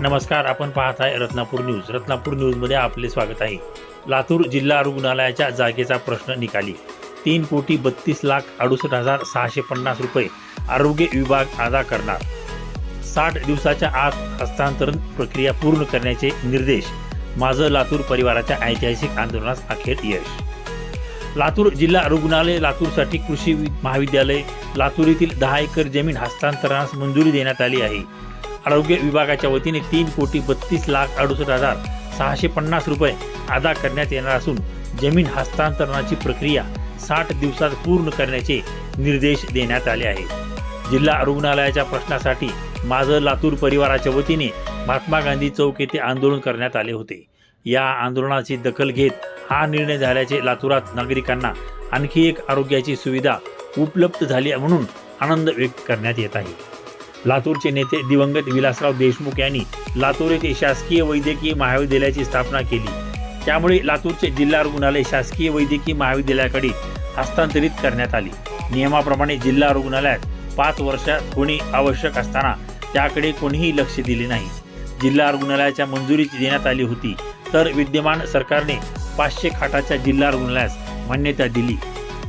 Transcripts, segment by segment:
नमस्कार आपण पाहत आहे रत्नापूर न्यूज. रत्नापूर न्यूजमध्ये आपले स्वागत आहे. लातूर जिल्हा रुग्णालयाच्या जागेचा प्रश्न निकाली. तीन कोटी बत्तीस लाख अडुसष्ट हजार सहाशे पन्नास रुपये आरोग्य विभाग अदा करणार. साठ दिवसाच्या आत हस्तांतरण प्रक्रिया पूर्ण करण्याचे निर्देश माझं लातूर परिवाराच्या ऐतिहासिक आंदोलनास अखेर यश. लातूर जिल्हा रुग्णालय लातूरसाठी कृषी महाविद्यालय लातूर येथील दहा एकर जमीन हस्तांतरणास मंजुरी देण्यात आली आहे. आरोग्य विभागाच्या वतीने तीन कोटी बत्तीस लाख अडुसष्ट हजार सहाशे पन्नास रुपये अदा करण्यात येणार असून जमीन हस्तांतरणाची प्रक्रिया साठ दिवसात पूर्ण करण्याचे निर्देश देण्यात आले आहेत. जिल्हा रुग्णालयाच्या प्रश्नासाठी माझं लातूर परिवाराच्या वतीने महात्मा गांधी चौक येथे आंदोलन करण्यात आले होते. या आंदोलनाची दखल घेत हा निर्णय झाल्याचे लातूरात नागरिकांना आणखी एक आरोग्याची सुविधा उपलब्ध झाली म्हणून आनंद व्यक्त करण्यात येत आहे. लातूरचे नेते दिवंगत विलासराव देशमुख यांनी लातूर येथे शासकीय वैद्यकीय महाविद्यालयाची स्थापना केली. त्यामुळे लातूरचे जिल्हा रुग्णालय शासकीय वैद्यकीय महाविद्यालयाकडे हस्तांतरित करण्यात आले. नियमाप्रमाणे जिल्हा रुग्णालयात पाच वर्षात होणे आवश्यक असताना त्याकडे कोणीही लक्ष दिले नाही. जिल्हा रुग्णालयाच्या मंजुरीची देण्यात आली होती तर विद्यमान सरकारने पाचशे खाटाच्या जिल्हा रुग्णालयास मान्यता दिली.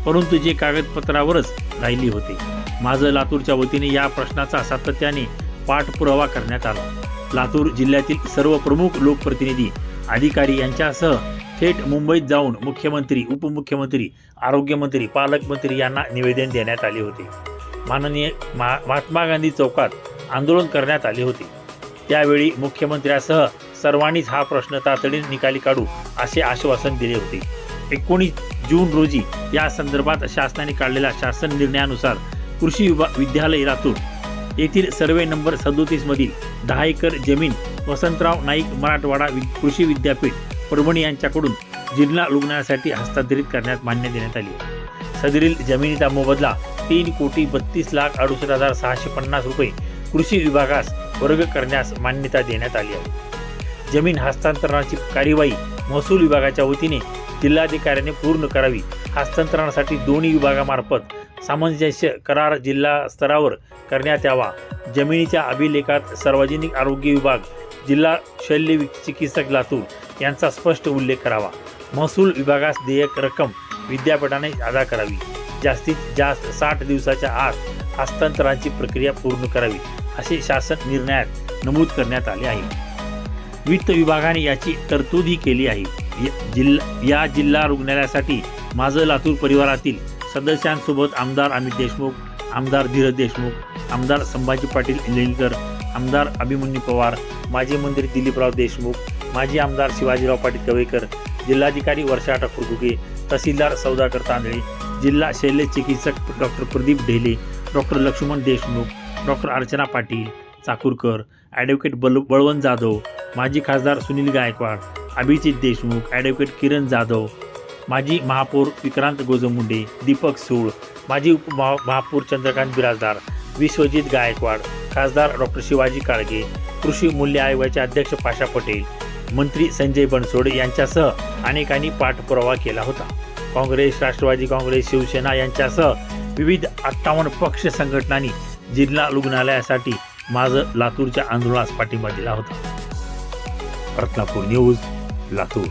परंतु जे कागदपत्रावरच राहिली होते. माझं लातूरच्या वतीने या प्रश्नाचा सातत्याने पाठपुरावा करण्यात आला. लातूर जिल्ह्यातील सर्व प्रमुख लोकप्रतिनिधी अधिकारी यांच्यासह थेट मुंबईत जाऊन मुख्यमंत्री उपमुख्यमंत्री आरोग्यमंत्री पालकमंत्री यांना निवेदन देण्यात आले होते. माननीय मा महात्मा गांधी चौकात आंदोलन करण्यात आले होते. त्यावेळी मुख्यमंत्र्यासह सर्वांनीच हा प्रश्न तातडीने निकाली काढू असे आश्वासन दिले होते. एकोणीस जून रोजी या संदर्भात शासनाने काढलेल्या शासन निर्णयानुसार कृषी विभाग विद्यालय लातूर. येथील सर्वे नंबर सदोतीस मधील दहा एकर जमीन वसंतराव नाईक मराठवाडा वि- कृषी विद्यापीठ परभणी यांच्याकडून जिल्हा रुग्णालयासाठी हस्तांतरित करण्यात मान्य देण्यात आली सदरील जमिनीचा मोबदला तीन कोटी बत्तीस लाख अडुसष्ट हजार सहाशे पन्नास रुपये कृषी विभागास वर्ग करण्यास मान्यता देण्यात आली आहे. जमीन हस्तांतरणाची कार्यवाही महसूल विभागाच्या वतीने जिल्हाधिकाऱ्याने पूर्ण करावी. हस्तांतरणासाठी दोन्ही विभागामार्फत सामंजस्य करार जिल्हा स्तरावर करण्यात यावा. जमिनीच्या अभिलेखात सार्वजनिक आरोग्य विभाग जिल्हा शल्य चिकित्सक लातूर यांचा स्पष्ट उल्लेख करावा. महसूल विभागास देयक रक्कम विद्यापीठाने अदा करावी. जास्तीत जास्त साठ दिवसाच्या आत हस्तांतरणाची प्रक्रिया पूर्ण करावी असे शासन निर्णयात नमूद करण्यात आले आहे. वित्त विभागाने याची तरतूदही केली आहे. जिल्हा या जिल्हा रुग्णालयासाठी माझं लातूर परिवारातील सदस्यांसोबत आमदार अमित देशमुख आमदार धीरज देशमुख आमदार संभाजी पाटील इंद्रेकर आमदार अभिमन्यू पवार माजी मंत्री दिलीपराव देशमुख माजी आमदार शिवाजीराव पाटील कवेकर जिल्हाधिकारी वर्षा ठाकूर घुगे तहसीलदार सौदाकर तांदळे जिल्हा शल्य चिकित्सक doctor Pradeep Dhele doctor Laxman Deshmukh doctor Archana Patil Chakurkar advocate बल बळवंत जाधव माजी खासदार सुनील गायकवाड अभिजित देशमुख ॲडव्होकेट किरण जाधव माजी महापौर विक्रांत गोजमुंडे दीपक सूळ माजी उप महा महापौर चंद्रकांत बिराजदार विश्वजित गायकवाड खासदार डॉक्टर शिवाजी काळगे कृषी मूल्य आयोगाचे अध्यक्ष पाशा पटेल मंत्री संजय बनसोड यांच्यासह अनेकांनी पाठपुरावा केला होता. काँग्रेस राष्ट्रवादी काँग्रेस शिवसेना यांच्यासह विविध अठ्ठावन्न पक्ष संघटनांनी जिल्हा रुग्णालयासाठी माझं लातूरच्या आंदोलनास पाठिंबा दिला होता. रत्नापूर न्यूज लातूर.